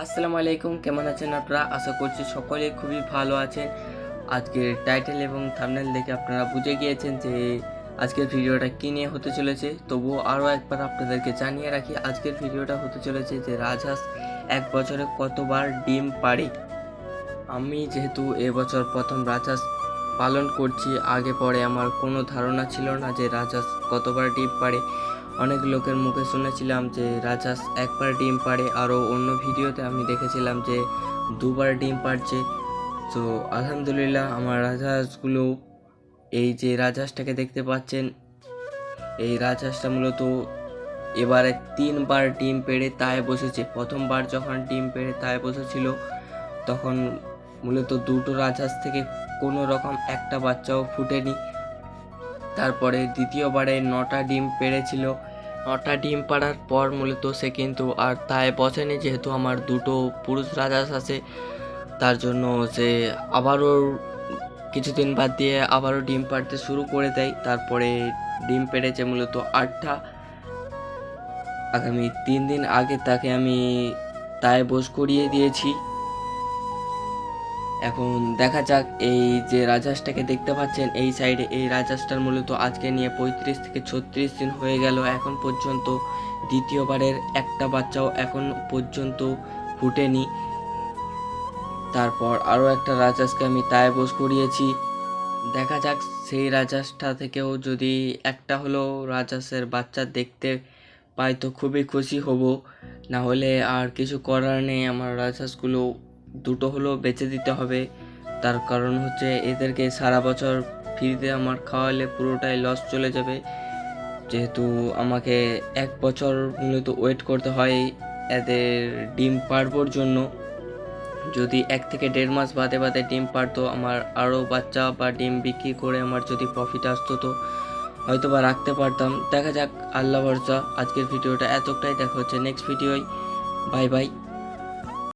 আসসালামু আলাইকুম, কেমন আছেন আপনারা? আশা করছি সকলে খুবই ভালো আছেন। আজকের টাইটেল এবং থাম্বনেল দেখে আপনারা বুঝে গিয়েছেন যে আজকের ভিডিওটা কী নিয়ে হতে চলেছে। তবুও আরও একবার আপনাদেরকে জানিয়ে রাখি, আজকের ভিডিওটা হতে চলেছে যে রাজহাঁস এক বছরে কতবার ডিম পাড়ে। আমি যেহেতু এবছর প্রথম রাজহাঁস পালন করছি, আগে পরে আমার কোনো ধারণা ছিল না যে রাজহাঁস কতবার ডিম পাড়ে। অনেক লোকের মুখে শুনেছিলাম যে রাজহাঁস একবার ডিম পাড়ে, আরও অন্য ভিডিওতে আমি দেখেছিলাম যে দুবার ডিম পাড়ছে। তো আলহামদুলিল্লাহ, আমার রাজহাঁসগুলো এই যে রাজহাঁসটাকে দেখতে পাচ্ছেন, এই রাজহাঁসটা মূলত এবারে তিনবার ডিম পেড়ে তাই বসেছে। প্রথমবার যখন ডিম পেড়ে তাই বসেছিল, তখন মূলত দুটো রাজহাঁস থেকে কোনো রকম একটা বাচ্চাও ফুটেনি। তারপরে দ্বিতীয়বারে নটা ডিম পেড়েছিল। নটা ডিম পাড়ার পর মূলত সে কিন্তু আর তাই বসেনি, যেহেতু আমার দুটো পুরুষ রাজহাঁস আছে। তার জন্য সে আবারও কিছুদিন বাদ দিয়ে আবারও ডিম পাড়তে শুরু করে দেয়। তারপরে ডিম পেড়েছে মূলত আটটা। আগামী তিন দিন আগে তাকে আমি তাই বোস করিয়ে দিয়েছি। এখন দেখা যাক এই যে রাজহাঁসটাকে দেখতে পাচ্ছেন, এই সাইডে এই রাজহাঁসটার মূলত আজকে নিয়ে পঁয়ত্রিশ থেকে ছত্রিশ দিন হয়ে গেল। এখন পর্যন্ত দ্বিতীয়বারের একটা বাচ্চাও এখন পর্যন্ত ফুটেনি। তারপর আরও একটা রাজহাঁসকে আমি তাই বোস করিয়েছি। দেখা যাক সেই রাজহাঁসটা থেকেও যদি একটা হলেও রাজহাঁসের বাচ্চা দেখতে পাই তো খুবই খুশি হব। না হলে আর কিছু করার নেই, আমার রাজহাঁসগুলো দুটো হলেও বেচে দিতে হবে। তার কারণ হচ্ছে এদেরকে সারা বছর ফ্রিতে আমার খাওয়ালে পুরোটাই লস চলে যাবে। যেহেতু আমাকে এক বছর মূলত ওয়েট করতে হয় এদের ডিম পাড়বোর জন্য। যদি এক থেকে দেড় মাস বাদে বাদে ডিম পারতো আমার আরও বাচ্চা বা ডিম বিক্রি করে আমার যদি প্রফিট আসতো তো হয়তো বা রাখতে পারতাম। দেখা যাক, আল্লাহ ভরসা। আজকের ভিডিওটা এতটাই। দেখা হচ্ছে নেক্সট ভিডিওয় বাই বাই